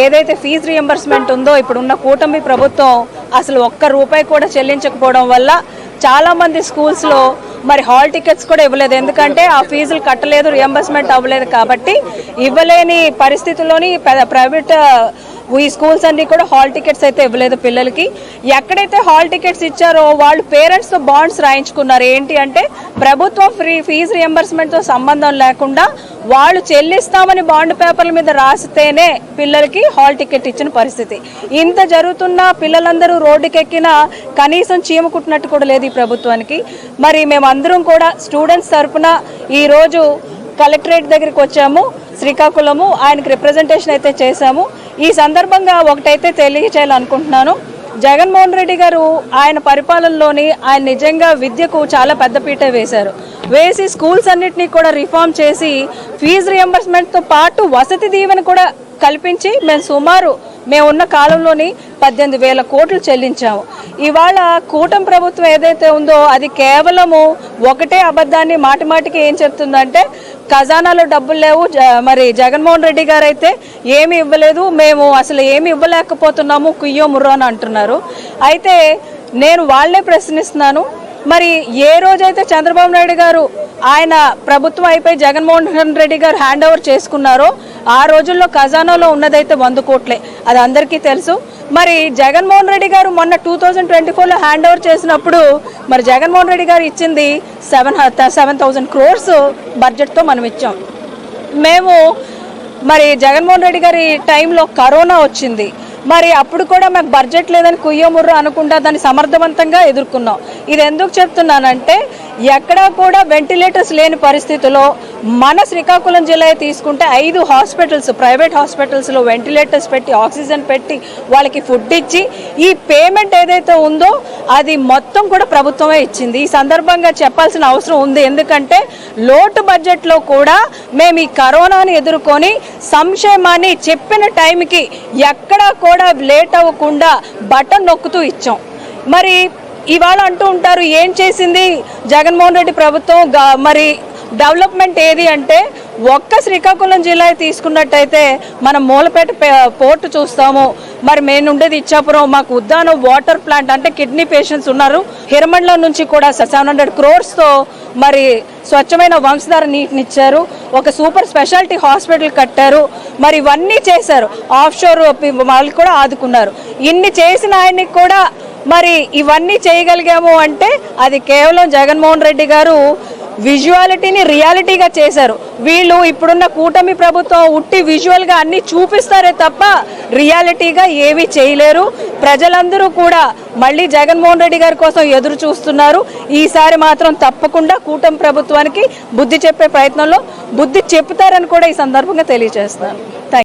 ఏదైతే fee reimbursement ఉందో ఇప్పుడున్న కూటమి ప్రభుత్వం అసలు ఒక్క రూపాయి కూడా చెల్లించకపోవడం వల్ల చాలామంది స్కూల్స్లో మరి హాల్ టికెట్స్ కూడా ఇవ్వలేదు. ఎందుకంటే ఆ ఫీజులు కట్టలేదు రియంబర్స్మెంట్ అవ్వలేదు కాబట్టి ఇవ్వలేని పరిస్థితుల్లోని ప్రైవేట్ ఈ స్కూల్స్ అన్ని కూడా హాల్ టికెట్స్ అయితే ఇవ్వలేదు పిల్లలకి. ఎక్కడైతే హాల్ టికెట్స్ ఇచ్చారో వాళ్ళు పేరెంట్స్తో బాండ్స్ రాయించుకున్నారు. ఏంటి అంటే ప్రభుత్వం ఫ్రీ ఫీజు రియంబర్స్మెంట్తో సంబంధం లేకుండా వాళ్ళు చెల్లిస్తామని బాండ్ పేపర్ల మీద రాస్తేనే పిల్లలకి హాల్ టికెట్ ఇచ్చిన పరిస్థితి. ఇంత జరుగుతున్న పిల్లలందరూ రోడ్డుకెక్కిన కనీసం చీమ కుట్టినట్టు కూడా లేదు ఈ ప్రభుత్వానికి. మరి మేమందరం కూడా స్టూడెంట్స్ తరఫున ఈరోజు కలెక్టరేట్ దగ్గరికి వచ్చాము. శ్రీకాకుళము ఆయనకి రిప్రజెంటేషన్ అయితే చేశాము. ఈ సందర్భంగా ఒకటైతే తెలియచేయాలనుకుంటున్నాను. జగన్మోహన్ రెడ్డి గారు ఆయన పరిపాలనలోని ఆయన నిజంగా విద్యకు చాలా పెద్దపీట వేశారు. వేసి స్కూల్స్ అన్నిటినీ కూడా రిఫార్మ్ చేసి ఫీజు రియంబర్స్మెంట్తో పాటు వసతి దీవెన కూడా కల్పించి మేము సుమారు మేము ఉన్న కాలంలోని పద్దెనిమిది వేల కోట్లు చెల్లించాము. ఇవాళ కూటమి ప్రభుత్వం ఏదైతే ఉందో అది కేవలము ఒకటే అబద్ధాన్ని మాటిమాటికి ఏం చెప్తుందంటే ఖజానాలో డబ్బులు లేవు. జ- మరి జగన్మోహన్ రెడ్డి గారు అయితే ఏమి ఇవ్వలేదు. మేము అసలు ఏమి ఇవ్వలేకపోతున్నాము. కుయ్యో ముర్రో అని అంటున్నారు. అయితే నేను వాళ్ళే ప్రశ్నిస్తున్నాను. మరి ఏ రోజైతే చంద్రబాబు నాయుడు గారు ఆయన ప్రభుత్వం అయిపోయి జగన్మోహన్ రెడ్డి గారు హ్యాండ్ ఓవర్ చేసుకున్నారో ఆ రోజుల్లో ఖజానాలో ఉన్నదైతే వంద కోట్లే. అది అందరికీ తెలుసు. మరి జగన్మోహన్ రెడ్డి గారు మొన్న టూ థౌజండ్ ట్వంటీ ఫోర్లో హ్యాండ్ ఓవర్ చేసినప్పుడు మరి జగన్మోహన్ రెడ్డి గారు ఇచ్చింది సెవెన్ సెవెన్ థౌజండ్ క్రోర్స్ బడ్జెట్తో మనం ఇచ్చాం. మేము మరి జగన్మోహన్ రెడ్డి గారి టైంలో కరోనా వచ్చింది. మరి అప్పుడు కూడా మాకు బడ్జెట్ లేదని కుయ్యముర్రు అనుకుంటా దాన్ని సమర్థవంతంగా ఎదుర్కొన్నాం. ఇది ఎందుకు చెప్తున్నానంటే ఎక్కడా కూడా వెంటిలేటర్స్ లేని పరిస్థితిలో మన శ్రీకాకుళం జిల్లా తీసుకుంటే ఐదు హాస్పిటల్స్ ప్రైవేట్ హాస్పిటల్స్లో వెంటిలేటర్స్ పెట్టి ఆక్సిజన్ పెట్టి వాళ్ళకి ఫుడ్ ఇచ్చి ఈ పేమెంట్ ఏదైతే ఉందో అది మొత్తం కూడా ప్రభుత్వమే ఇచ్చింది. ఈ సందర్భంగా చెప్పాల్సిన అవసరం ఉంది. ఎందుకంటే లోటు బడ్జెట్లో కూడా మేము ఈ కరోనాని ఎదుర్కొని సంక్షేమాన్ని చెప్పిన టైంకి ఎక్కడా కూడా లేట్ అవ్వకుండా బటన్ నొక్కుతూ ఇచ్చాం. మరి ఇవాళ అంటూ ఉంటారు ఏం చేసింది జగన్మోహన్ రెడ్డి ప్రభుత్వం? మరి డెవలప్మెంట్ ఏది అంటే ఒక్క శ్రీకాకుళం జిల్లా తీసుకున్నట్టయితే మనం మూలపేట పోర్టు చూస్తాము. మరి మేము ఉండేది ఇచ్చాపురం మాకు ఉద్దానం వాటర్ ప్లాంట్ అంటే కిడ్నీ పేషెంట్స్ ఉన్నారు. హిరమండలం నుంచి కూడా సెవెన్ హండ్రెడ్ క్రోర్స్తో మరి స్వచ్ఛమైన వంశధార నీటినిచ్చారు. ఒక సూపర్ స్పెషాలిటీ హాస్పిటల్ కట్టారు. మరి ఇవన్నీ చేశారు. ఆఫ్షోర్ వాళ్ళు కూడా ఆదుకున్నారు. ఇన్ని చేసిన ఆయనకి కూడా మరి ఇవన్నీ చేయగలిగాము అంటే అది కేవలం జగన్మోహన్ రెడ్డి గారు విజువాలిటీని రియాలిటీగా చేశారు. వీళ్ళు ఇప్పుడున్న కూటమి ప్రభుత్వం ఉట్టి విజువల్గా అన్ని చూపిస్తారే తప్ప రియాలిటీగా ఏమీ చేయలేరు. ప్రజలందరూ కూడా మళ్ళీ జగన్మోహన్ రెడ్డి గారి కోసం ఎదురు చూస్తున్నారు. ఈసారి మాత్రం తప్పకుండా కూటమి ప్రభుత్వానికి బుద్ధి చెప్పే ప్రయత్నంలో బుద్ధి చెప్తారని కూడా ఈ సందర్భంగా తెలియజేస్తాను